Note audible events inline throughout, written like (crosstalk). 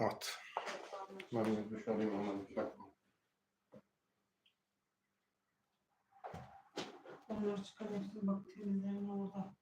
At. Ben bir duş alayım hemen. Bir dakika. Onları çıkarıyorsun bak temizlerin orada.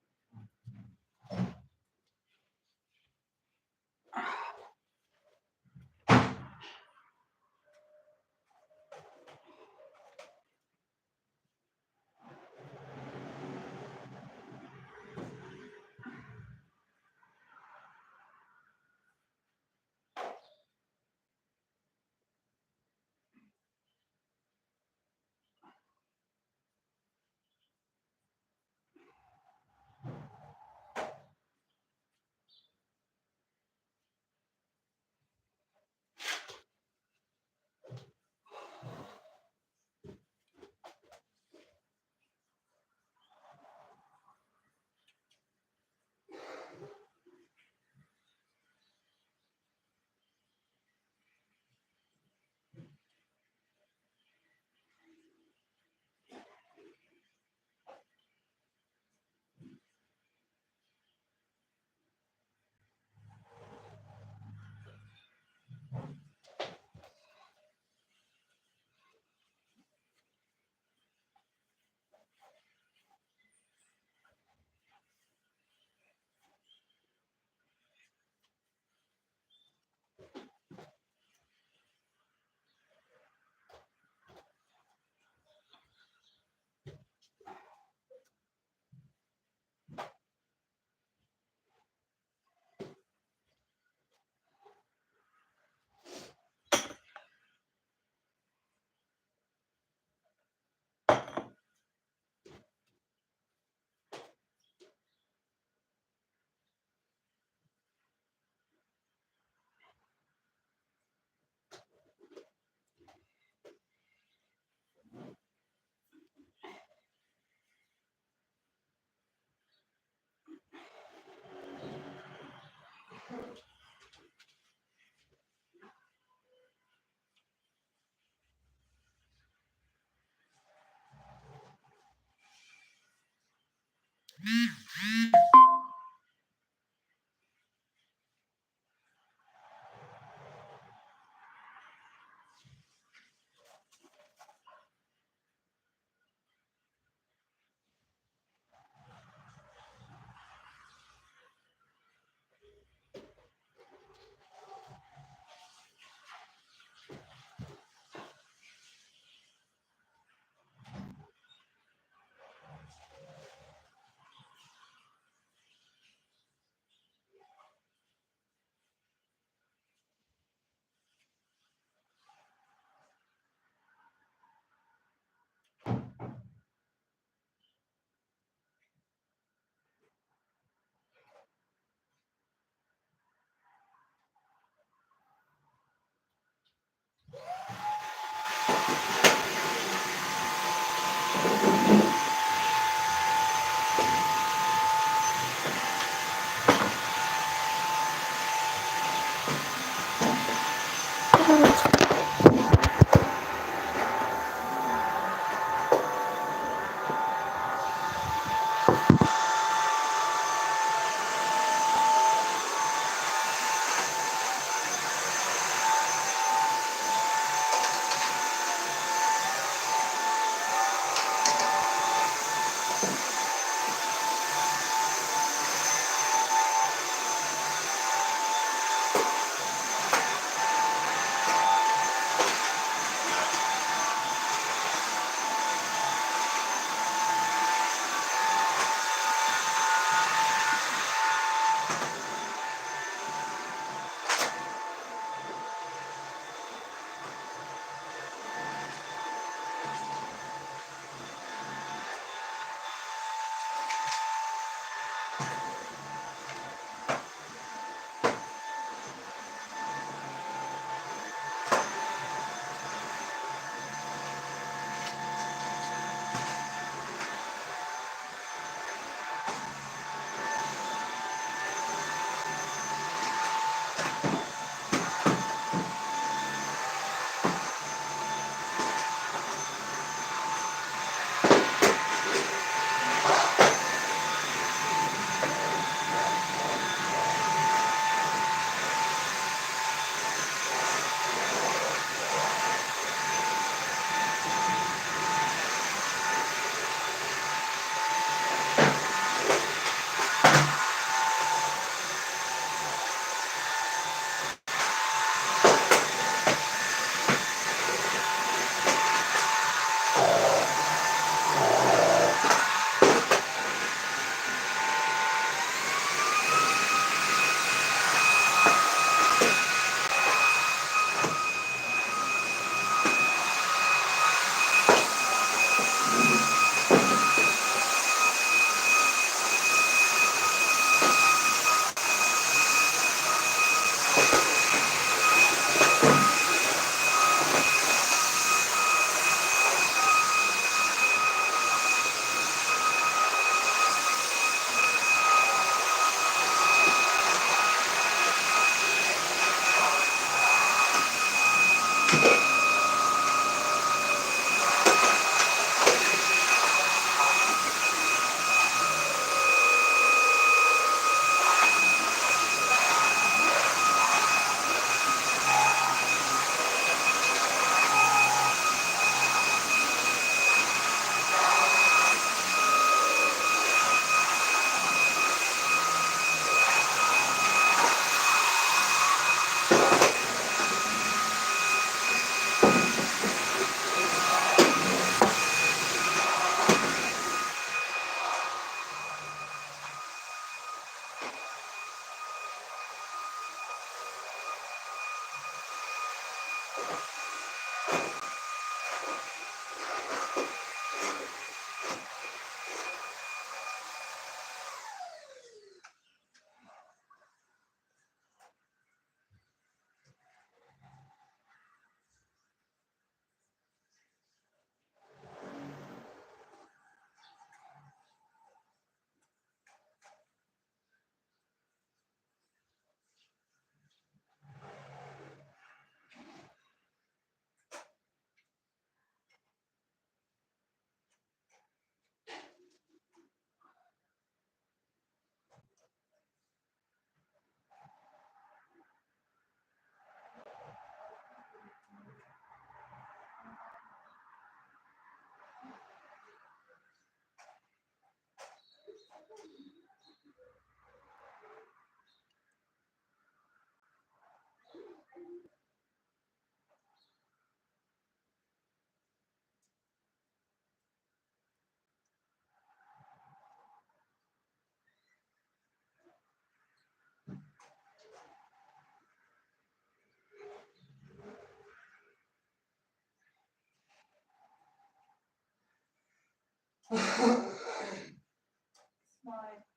İsmail.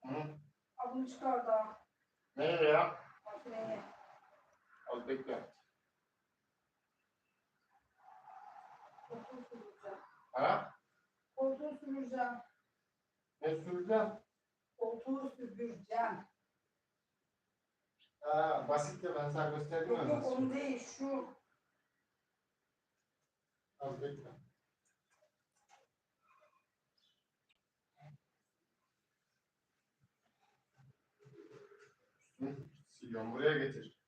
Hı? Al bunu çıkar da. Nereye ya? Makineye. Az bekle. Koltuğu süreceğim. Ha? Koltuğu süreceğim. Ne süreceğim? Koltuğu süpüreceğim. Ha, basit de ben sana gösterdim Yok yok onu değil şu. Az bekle. Hı, Siliyorum buraya getir.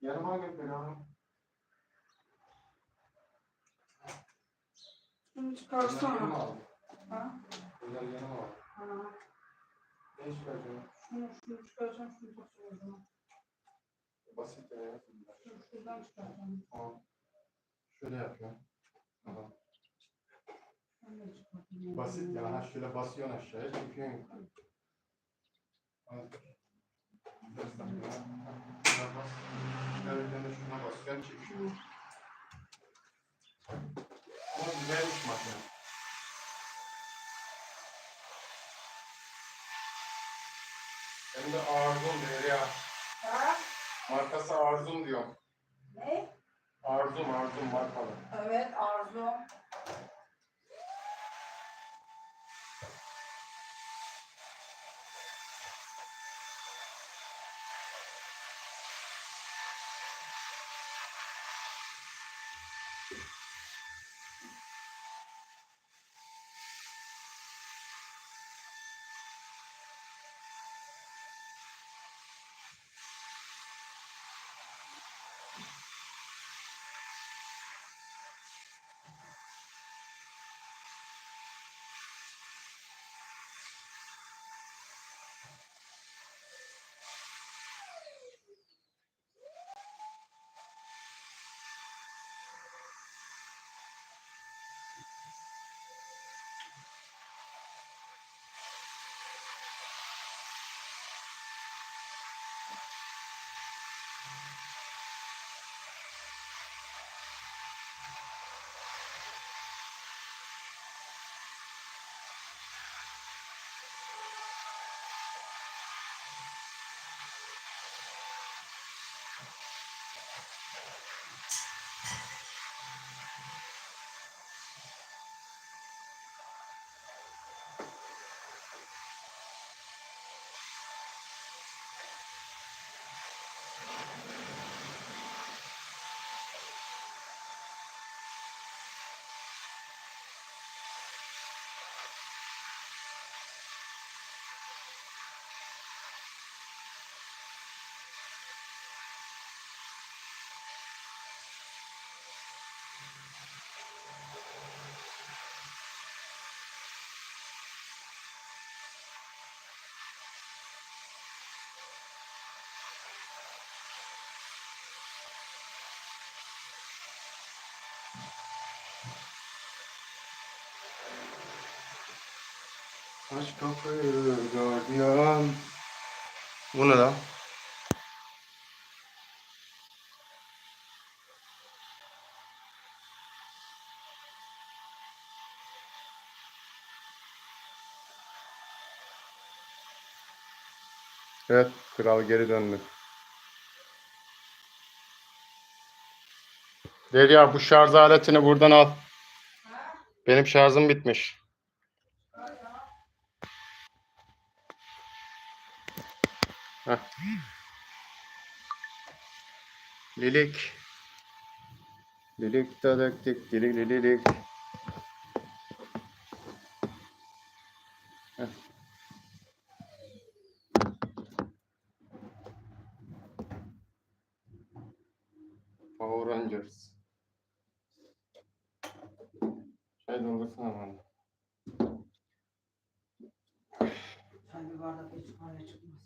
Yanıma getir. Şunu Yanıma çıkarsana. al. Ha? Bunları yanıma al. Ha. Ne çıkaracağım? Şunu, şunu çıkaracağım, şunu zaman. Basit ya. Şunu şuradan çıkaracağım. Tamam. Şöyle yap ya. Tamam. Basit ya. Ha şöyle basıyorsun aşağıya çekiyorsun yukarı. Az. Biraz daha ya. Şuna bas. Basıyorsun çekiyorsun. Ama güzelmiş makine. Hem de Arzum diyor ya. Ha? Markası Arzum diyor. Ne? Arzum Arzum markalı. Evet Arzu. Aç kapıyı gardiyan. Bu ne lan? Evet, kral geri döndü. Derya bu şarj aletini buradan al. Benim şarjım bitmiş. Heh. Lilik. Lilik dadaktik, lilik lilik. Heh. Power Rangers. Şey doldursana bana. Bir bardak iç kahve çıkmaz.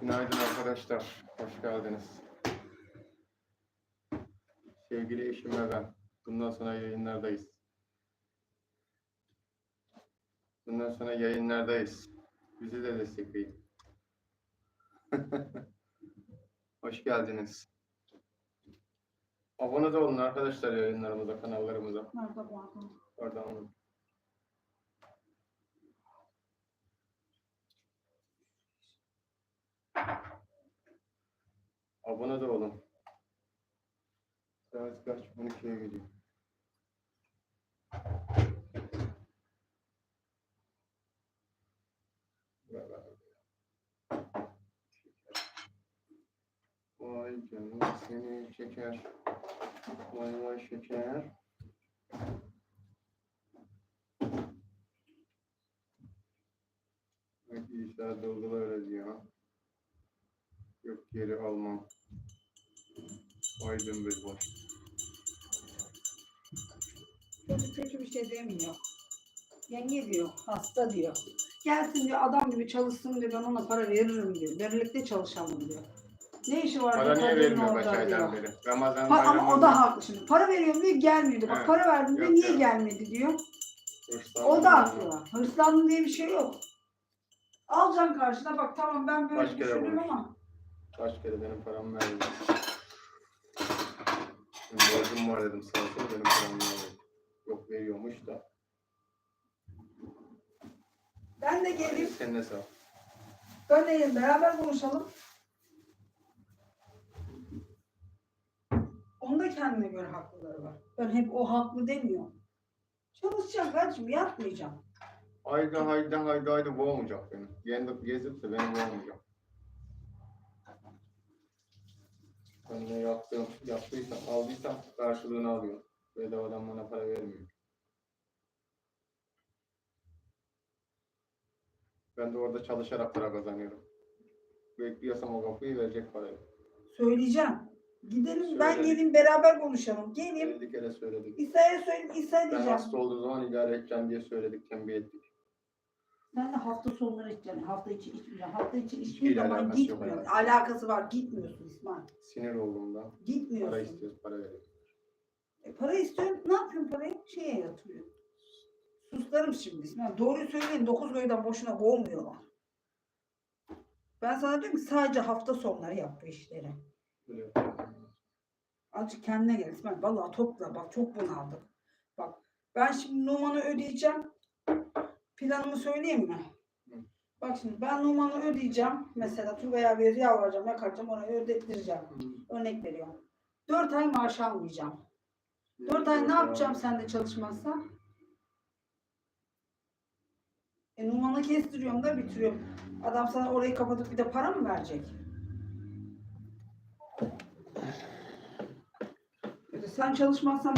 Günaydın arkadaşlar. Hoş geldiniz. Sevgili eşim ve ben. Bundan sonra yayınlardayız. Bundan sonra yayınlardayız. Bizi de destekleyin. (laughs) Hoş geldiniz. Abone de olun arkadaşlar yayınlarımıza, kanallarımıza. Bardak? Oradan olun. Abone de olun. Saat kaç? 12'ye geliyor. Vay canına seni şeker. Vay vay şeker. Bak İsa doldular diyor. Yok geri almam. Aydın bir boş. Çocuk kötü bir şey demiyor. Yenge diyor, hasta diyor. Gelsin diyor, adam gibi çalışsın diyor, ben ona para veririm diyor. Birlikte çalışalım diyor. Ne işi var Para diyor, niye vermiyor kaç aydan diyor. beri? Ramazan Pa- ama o da haklı şimdi. Para veriyorum diyor, gelmiyordu. Bak Evet. para verdim diyor, Yok, niye yok. gelmedi diyor. O da haklı. Hırslandım diye bir şey yok. Alacaksın karşına bak tamam ben böyle kere düşündüm konuş. ama. Kaç kere benim paramı verdin? Benim borcum var dedim sana sonra benim paramı verdin. Yok veriyormuş da. Ben de geleyim, Senin hesap. ben de geleyim, beraber konuşalım. Onun da kendine göre haklıları var. Ben hep o haklı demiyorum. Çalışacağım kardeşim, yatmayacağım. Haydi haydi haydi haydi boğmayacak beni. Gezip, gezip de beni boğmayacak. Ben ne yaptım, yaptıysam, aldıysam karşılığını alıyorum. Bedavadan bana para vermiyor. Ben de orada çalışarak para kazanıyorum. Bekliyorsam o kapıyı verecek parayı. Söyleyeceğim. Gidelim, ben Söyle. geleyim beraber konuşalım. Geleyim, 50 kere söyledik. İsa'ya söyleyeyim, İsa Ben diyeceğim. hasta olduğu zaman idare edeceğim diye söyledik, tembih ettik. Sen de hafta sonları içeceksin. Hafta içi içmeyeceksin. Hafta içi Hiçbir zaman alakası yok gitmiyor. hayatım. Alakası var. Gitmiyorsun İsmail. Sinir olduğumda para Gitmiyorsun. istiyoruz, para verelim. E, para istiyorsun. Ne yapıyorsun parayı? Şeye yatırıyor. Suslarım şimdi İsmail. Doğruyu söyleyin. Dokuz köyden boşuna kovmuyorlar. Ben sana diyorum ki sadece hafta sonları yap bu işleri. Yapalım. Azıcık kendine gel İsmail. Vallahi topla. Bak çok bunaldım. Bak ben şimdi Numan'ı ödeyeceğim. Planımı söyleyeyim mi? Hı. Bak şimdi ben Numan'ı ödeyeceğim. Mesela Tugay abiye yalvaracağım, yakaracağım, ona ödettireceğim. Örnek veriyorum. 4 ay maaş almayacağım. 4 ay ne yapacağım sen de çalışmazsan? E Numan'ı kestiriyorum da bitiriyorum. Adam sana orayı kapatıp bir de para mı verecek? E sen çalışmazsan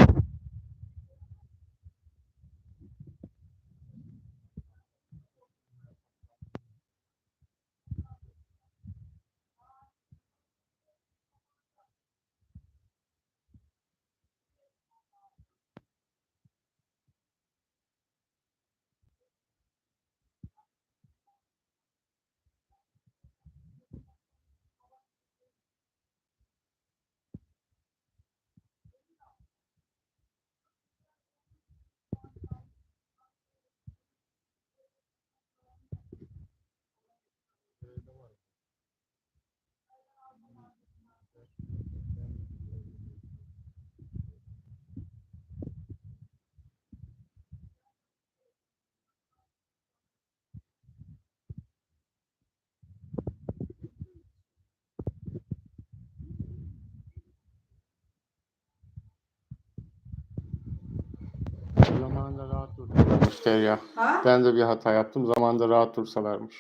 Zamanında rahat dursalarmış Derya. Ha? Ben de bir hata yaptım. Zamanında rahat dursalarmış.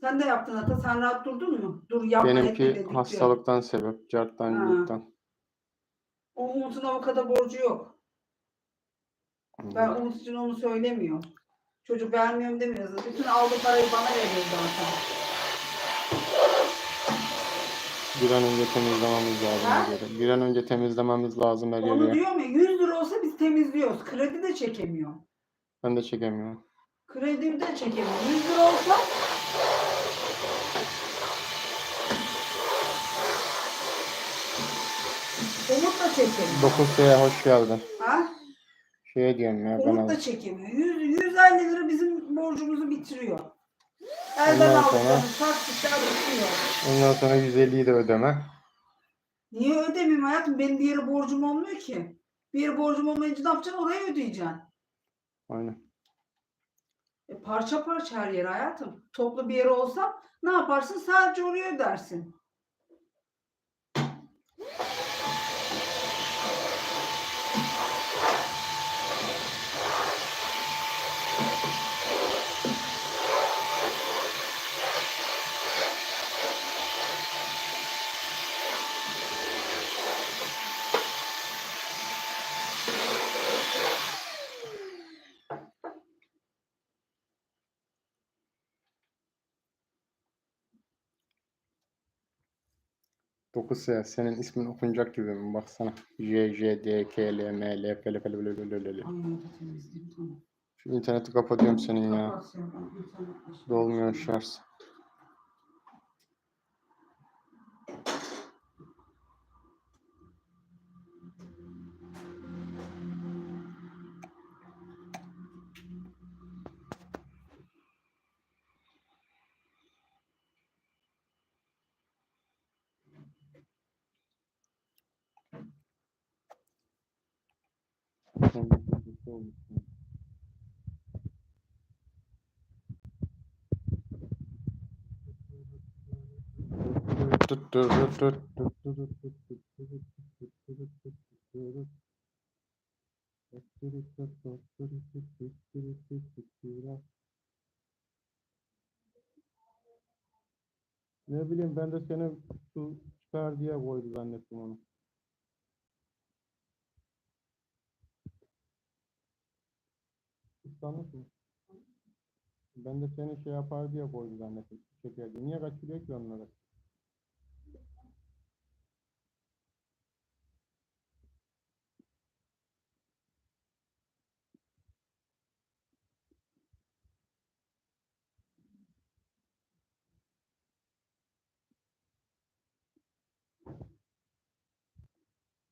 Sen de yaptın hata. Sen rahat durdun mu? Dur yapma etme Benimki dedik diyor. hastalıktan sebep. Carttan yurttan. O Umut'un avukata borcu yok. Ben Umut için onu söylemiyorum. Çocuk vermiyorum demiyoruz. Bütün aldığı parayı bana veriyor zaten. Bir an önce temizlememiz lazım Ha? her yeri. Bir an önce temizlememiz lazım her Onu yeri. diyorum ya 100 lira olsa biz temizliyoruz. Kredi de çekemiyor. Ben de çekemiyorum. Kredi de çekemiyor. 100 lira olsa Umut da çekemiyor. 9 S'ye hoş geldin. Ha? Şey diyorum ya ben Umut da çekemiyor. 100, 150 lira bizim borcumuzu bitiriyor. Elden Ondan sonra- aldıklarımız taksitler bitiriyor. Ondan sonra 150'yi de ödeme. Niye ödemeyeyim hayatım? Benim bir yere borcum olmuyor ki. Bir yere borcum olmayınca ne yapacaksın? Orayı ödeyeceksin. Aynen. E, parça parça her yer hayatım. Toplu bir yere olsam ne yaparsın? Sadece oraya ödersin. Dokuz S. Senin ismin okunacak gibi mi? Baksana. J, J, D, K, L, M, L, F, L, F, L, L, L, L, L. Şu interneti kapatıyorum senin ya. Şey Dolmuyor şarj. Ne bileyim ben de seni su çıkar diye koydu zannettim onu. Islanmış mı? Ben de seni şey yapar diye koydu zannettim. Diye. Niye kaçırıyor ki onları?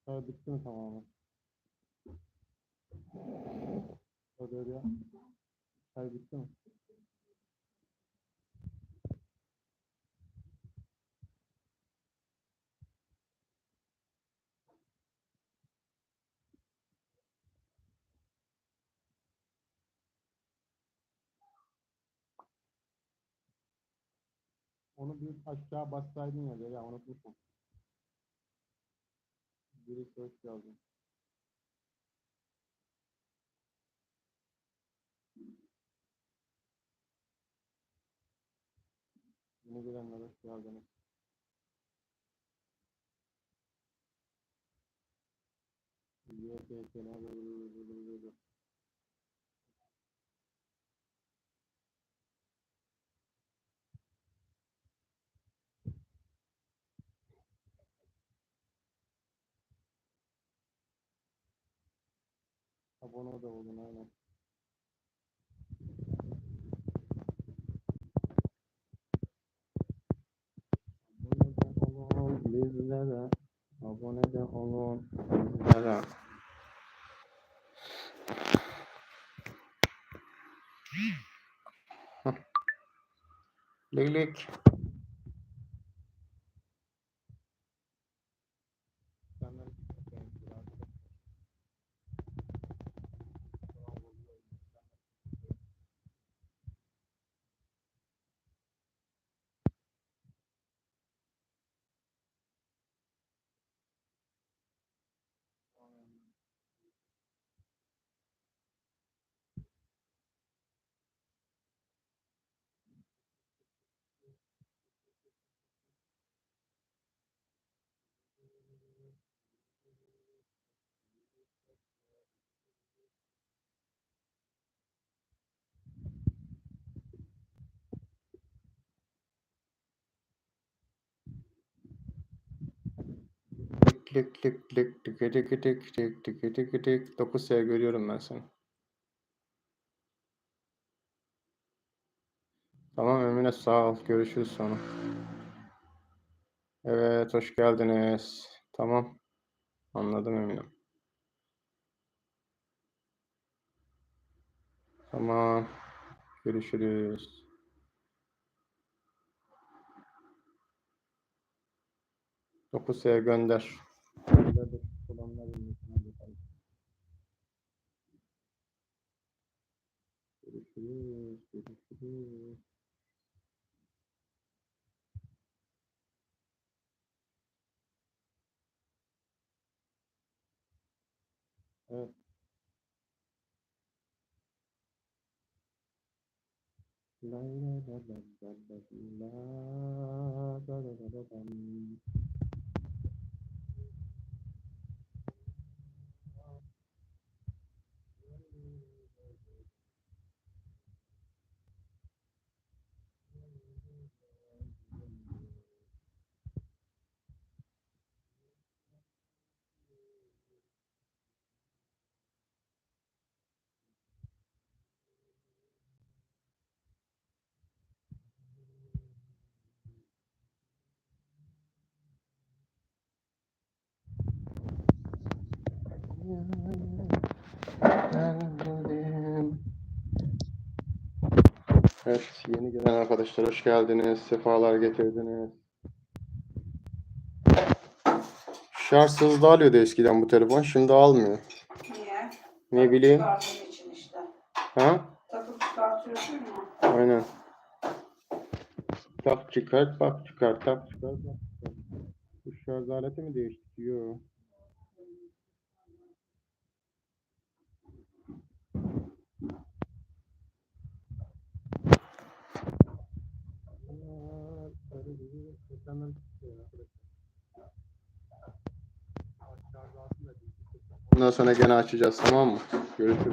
Çay bitti mi tamamen? Hadi ya. Çay bitti mi? Onu bir aşağı bassaydın ya ya unutmuşum. Birisi hoş geldin. Yeni gelenler hoş geldiniz. YTK'ne Abone da olun aynen. Abone de olun bizlere. Abone de olun bizlere. Leylik. Lik lik lik tıkı tıkı tık tık tıkı tıkı tık 9 S görüyorum ben seni. Tamam Emine sağ ol. Görüşürüz sonra. Evet hoş geldiniz. Tamam. Anladım Emine. Tamam. Görüşürüz. Dokuz gönder. Gönder Görüşürüz. Evet. La la la la la la la la la la Evet, yeni gelen arkadaşlar hoş geldiniz. Sefalar getirdiniz. Şarj hızlı alıyordu eskiden bu telefon. Şimdi almıyor. Niye? Ne bileyim. İçin işte. Ha? Takıp çıkartıyorsun ya. Aynen. Tak çıkart, bak çıkart, tak çıkart, bak çıkart. Bu şarj aleti mi değişti? Yok. Bundan sonra gene açacağız tamam mı? Görüşürüz.